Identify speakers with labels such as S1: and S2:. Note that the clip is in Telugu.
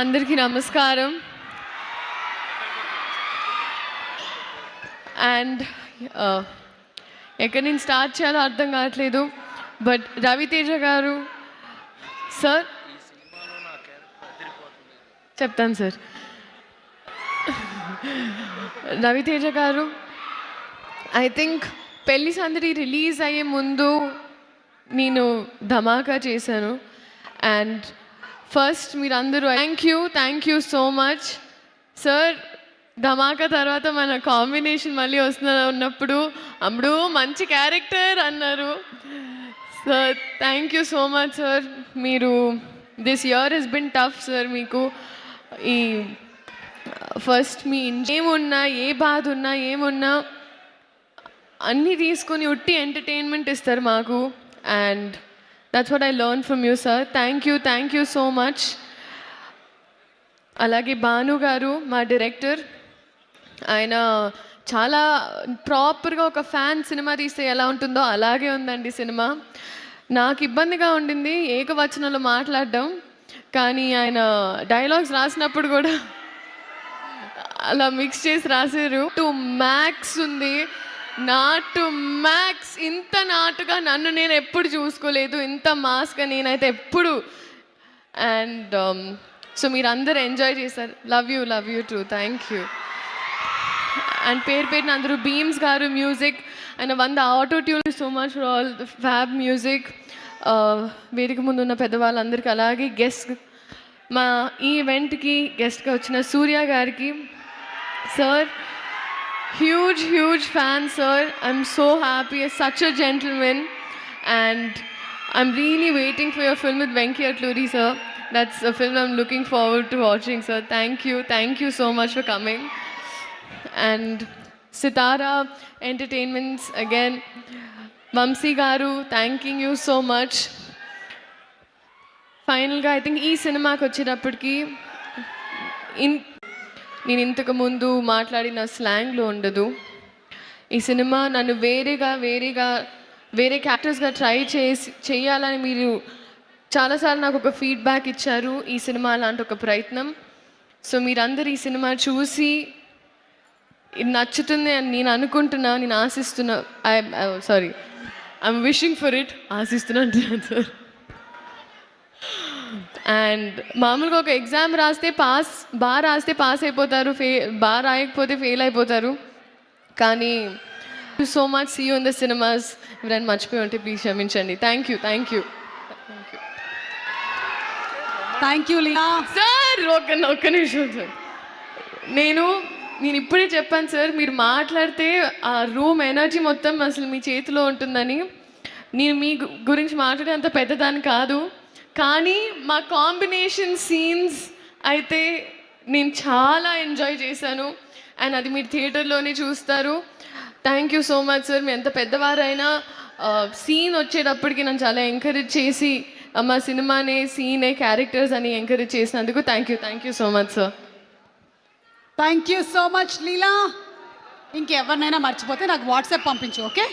S1: అందరికీ నమస్కారం. అండ్ uh, ఎక్కడి నుంచి స్టార్ట్ చేయాలో అర్థం కావట్లేదు. బట్ రవితేజ గారు సార్ చెప్తాను సార్ రవితేజ గారు ఐ థింక్ పెళ్ళి సందడి రిలీజ్ అయ్యే ముందు నేను ధమాకా చేశాను. అండ్ ఫస్ట్ మీరందరూ thank you thank you so much sir Dhamaka తర్వాత మన కాంబినేషన్ మళ్ళీ వస్తున్న ఉన్నప్పుడు అప్పుడు మంచి క్యారెక్టర్ అన్నారు. Sir thank you so much sir మీరు this year he's been tough sir మీకు. ఈ ఫస్ట్ మీ ఏమున్నా ఏ బాధ ఉన్నా ఏమున్నా అన్నీ తీసుకొని ఉట్టి ఎంటర్టైన్మెంట్ ఇస్తారు మాకు. And that's what I learn from you sir thank you thank you so much అలాగే భాను గారు మా డైరెక్టర్ ఆయన చాలా ప్రాపర్గా ఒక ఫ్యాన్ సినిమా తీస్తే ఎలా ఉంటుందో అలాగే ఉందండి సినిమా నాకు ఇబ్బందిగా ఉండింది ఏకవచనంలో మాట్లాడడం కానీ ఆయన డైలాగ్స్ రాసినప్పుడు కూడా అలా మిక్స్ చేసి రాశారు టు మ్యాక్స్ ఉంది. నాటు మ్యాక్స్. ఇంత నాటుగా నన్ను నేను ఎప్పుడు చూసుకోలేదు. ఇంత మాస్గా నేనైతే ఎప్పుడు. అండ్ um, సో మీరు అందరు ఎంజాయ్ చేశారు. Love you love you too thank you and పేరు పేరున అందరూ బీమ్స్ గారు మ్యూజిక్. అండ్ వంద auto tune so much for all fab music. వేదిక ముందు ఉన్న పెద్దవాళ్ళందరికీ అలాగే గెస్ట్ మా ఈ ఈవెంట్కి గెస్ట్గా వచ్చిన సూర్య గారికి. Sir huge huge fan sir I'm so happy such a gentleman and I'm really waiting for your film with Venky Atluri sir that's a film I'm looking forward to watching sir thank you thank you so much for coming and Sithara entertainments again Vamsi గారు థ్యాంకింగ్ యూ సో మచ్ ఫైనల్గా ఐ థింక్ ఈ సినిమాకి వచ్చేటప్పటికి ఇన్ నేను ఇంతకు ముందు మాట్లాడిన స్లాంగ్లో ఉండదు. ఈ సినిమా నన్ను వేరేగా వేరేగా వేరే క్యారెక్టర్స్గా ట్రై చేసి చేయాలని మీరు చాలాసార్లు నాకు ఒక ఫీడ్బ్యాక్ ఇచ్చారు ఈ సినిమా లాంటి ఒక ప్రయత్నం. సో మీరందరూ ఈ సినిమా చూసి ఇది నచ్చుతుంది అని నేను అనుకుంటున్నా నేను ఆశిస్తున్నా I sorry I'm wishing for it ఆశిస్తున్నా అంటున్నాను సార్ అండ్ మామూలుగా ఒక ఎగ్జామ్ రాస్తే పాస్ బాగా రాస్తే పాస్ అయిపోతారు ఫే బాగా రాయకపోతే ఫెయిల్ అయిపోతారు. కానీ so much see in the cinemas ఎవరైనా మర్చిపోయి ఉంటే ప్లీజ్ క్షమించండి. Thank you thank you
S2: thank you Leela
S1: sir ఒక్క ఒక్క నిమిషం సార్ నేను నేను ఇప్పుడే చెప్పాను సార్ మీరు మాట్లాడితే ఆ రూమ్ ఎనర్జీ మొత్తం అసలు మీ చేతిలో ఉంటుందని. నేను మీ గురించి మాట్లాడే అంత పెద్దదాన్ని కాదు. కానీ మా కాంబినేషన్ సీన్స్ అయితే నేను చాలా ఎంజాయ్ చేశాను. అండ్ అది మీరు థియేటర్లోనే చూస్తారు. Thank you so much sir మీ ఎంత పెద్దవారైనా సీన్ వచ్చేటప్పటికి నన్ను చాలా ఎంకరేజ్ చేసి మా సినిమానే సీనే క్యారెక్టర్స్ అని ఎంకరేజ్ చేసినందుకు thank you thank you so much sir
S2: thank you so much Leela ఇంకెవరినైనా మర్చిపోతే నాకు వాట్సాప్ పంపించు ఓకే